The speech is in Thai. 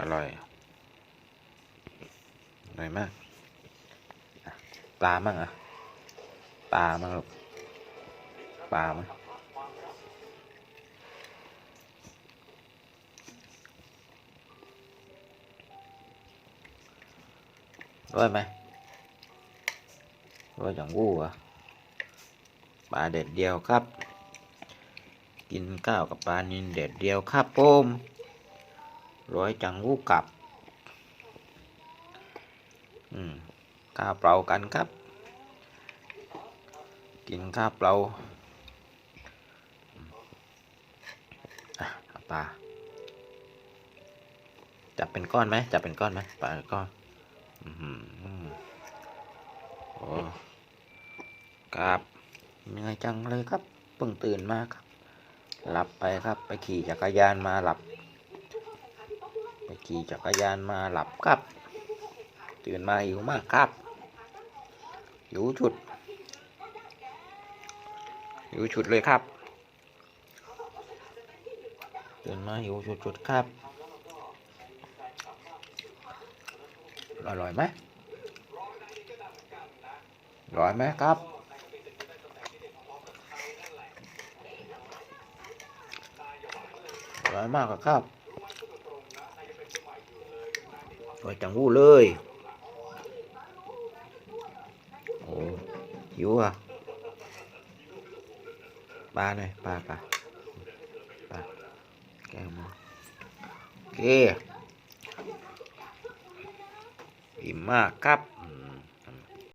อร่อยอร่อยมากปลามั่งอะปลามั่งลูกปลามั้งร้อยไหมร้อยจังวู้อะปลาเด็ดเดียวครับ กินข้าวกับปลานินเด็ดเดียวครับผม ร้อยจังวู้กลับอืมข้าวเปล่ากันครับ กินข้าวเปล่าอะเอาปลาจับเป็นก้อนไหมจับเป็นก้อนไหมปลาก้อนอือหือโอ้ครับเหนื่อยจังเลยครับเพิ่งตื่นมาครับ หลับไปครับไปขี่จักรยานมาหลับ ไปขี่จักรยานมาหลับครับ ตื่นมาหิวมากครับหิวฉุดหิวฉุดเลยครับ ตื่นมาหิวฉุดๆครับ อร่อยไหมอร่อยไหมครับอร่อยมากครับ อร่อยจังหู้เลยโอ้หิวอะปลาหน่อยปลาปลาปลาแก้วมาโอเคอิ่มมากครับ